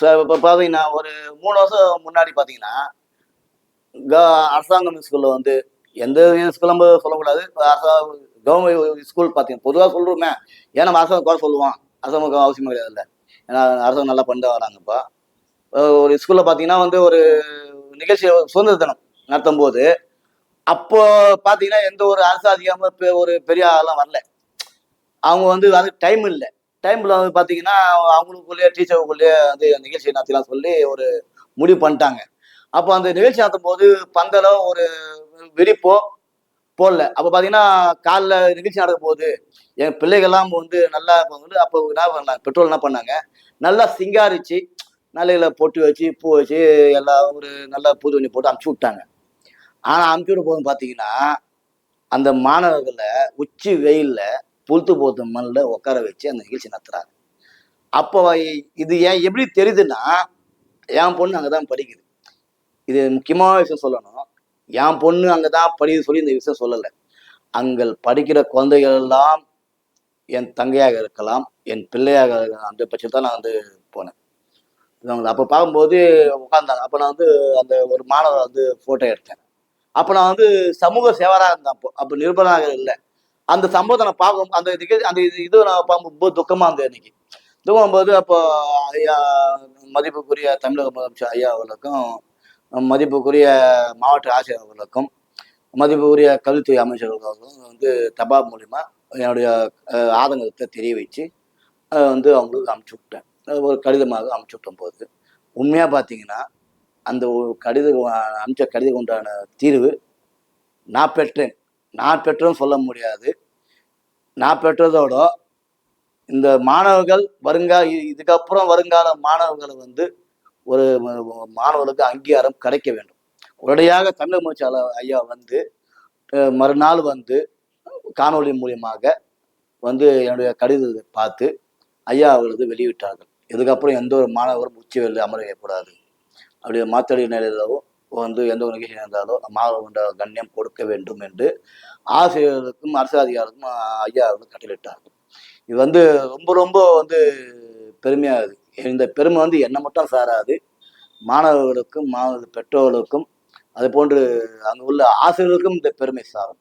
இப்போ பார்த்தீங்கன்னா ஒரு மூணு வருஷம் முன்னாடி பார்த்தீங்கன்னா க அரசாங்கம் ஸ்கூலில் வந்து எந்த ஸ்கூலும் நம்ம சொல்லக்கூடாது. கவர்மெண்ட் ஸ்கூல் பார்த்தீங்கன்னா பொதுவாக சொல்கிறோமே ஏன்னா நம்ம அரசாங்கம் குறை சொல்லுவோம்? அரசாங்கம் அவசியமாக கிடையாது இல்லை. ஏன்னா அரசாங்கம் நல்லா பண்ண வராங்கப்பா ஒரு ஸ்கூலில் பார்த்தீங்கன்னா வந்து ஒரு நிகழ்ச்சி சுதந்திர தினம் நடத்தும் போது அப்போ பார்த்தீங்கன்னா எந்த ஒரு அரசு அதிகாரமும் பெ- ஒரு பெரிய ஆளெலாம் வரல. அவங்க வந்து அது டைம் இல்லை. டைம்ல வந்து பார்த்தீங்கன்னா அவங்களுக்குள்ளேயே டீச்சருக்குள்ளேயே வந்து நிகழ்ச்சி நடத்தலாம் சொல்லி ஒரு முடிவு பண்ணிட்டாங்க. அப்போ அந்த நிகழ்ச்சி நடத்தும் போது பந்தலோ ஒரு வெடிப்போ போடல. அப்போ பார்த்தீங்கன்னா காலைல நிகழ்ச்சி நடக்கும் போது என் பிள்ளைகள்லாம் வந்து நல்லா வந்து அப்போ என்ன பண்ணாங்க பெட்ரோல் என்ன பண்ணாங்க நல்லா சிங்காரிச்சு நல்லையில பொட்டு வச்சு பூ வச்சு எல்லாம் ஒரு நல்ல புது துணி போட்டு அமுச்சு விட்டாங்க. ஆனால் அமுச்சு விட போதும் பார்த்தீங்கன்னா அந்த மாணவர்களை உச்சி வெயிலில் புழுத்து போத்த மண்ணில் உட்கார வச்சு அந்த நிகழ்ச்சி நடத்துறாரு. அப்போ இது ஏன் எப்படி தெரியுதுன்னா என் பொண்ணு அங்கே தான் படிக்குது. இது முக்கியமான விஷயம் சொல்லணும். என் பொண்ணு அங்கே தான் படிக்குது சொல்லி இந்த விஷயம் சொல்லலை. அங்கே படிக்கிற குழந்தைகள் எல்லாம் என் தங்கையாக இருக்கலாம் என் பிள்ளையாக இருக்கலாம். அந்த பட்சத்தில் நான் வந்து போனேன். அப்போ பார்க்கும்போது உட்காந்தாங்க அப்போ நான் வந்து அந்த ஒரு மாணவர் வந்து ஃபோட்டோ எடுத்தேன். அப்போ நான் வந்து சமூக சேவராக இருந்தேன் அப்போ. அப்போ நிருபராக இல்லை. அந்த சம்பவத்தை நான் பார்க்கும் அந்த இதுக்கு அந்த இது இது நான் பார்க்கும்போது துக்கமாக இருந்தது இன்னைக்கு துக்கம் போது அப்போ ஐயா மதிப்புக்குரிய தமிழக முதலமைச்சர் ஐயா அவர்களுக்கும் மதிப்புக்குரிய மாவட்ட ஆட்சியர் அவர்களுக்கும் மதிப்புக்குரிய கல்வித்துறை அமைச்சர்களுக்கும் வந்து தபா மூலிமா என்னுடைய ஆதங்கத்தை தெரிய வச்சு வந்து அவங்களுக்கு அமுச்சு விட்டேன். ஒரு கடிதமாக அமுச்சு விட்டோம் போது உண்மையாக பார்த்தீங்கன்னா அந்த கடித கடிதம் அமிச்ச கடிதம் உண்டான தீர்வு நான் பெற்றேன். நான் பெற்றேன்னு சொல்ல முடியாது. நான் பெற்றதோட இந்த மாணவர்கள் வருங்கா இதுக்கப்புறம் வருங்கால மாணவர்களை வந்து ஒரு மாணவர்களுக்கு அங்கீகாரம் கிடைக்க வேண்டும். உடனடியாக தமிழக முதலமைச்சர் ஐயா வந்து மறுநாள் வந்து காணொளி மூலியமாக வந்து என்னுடைய கடிதத்தை பார்த்து ஐயா அவர்களது வெளியிட்டார்கள். இதுக்கப்புறம் எந்த ஒரு மாணவரும் உச்சி வெளில அமர வைக்கக்கூடாது அப்படி மாத்தடி நிலையிலவும் வந்து எந்த ஒரு நிகழ்ச்சி நடந்தாலோ மாணவர்கள கண்ணியம் கொடுக்க வேண்டும் என்று ஆசிரியர்களுக்கும் அரசு அதிகாரிகளுக்கும் ஐயா வந்து கட்டளையிட்டார்கள். இது வந்து ரொம்ப ரொம்ப வந்து பெருமையாகுது இந்த பெருமை வந்து என்னை மட்டும் சாராது மாணவர்களுக்கும் மாணவர்கள் பெற்றோர்களுக்கும் அது போன்று அங்கே உள்ள ஆசிரியர்களுக்கும் இந்த பெருமை சாரும்.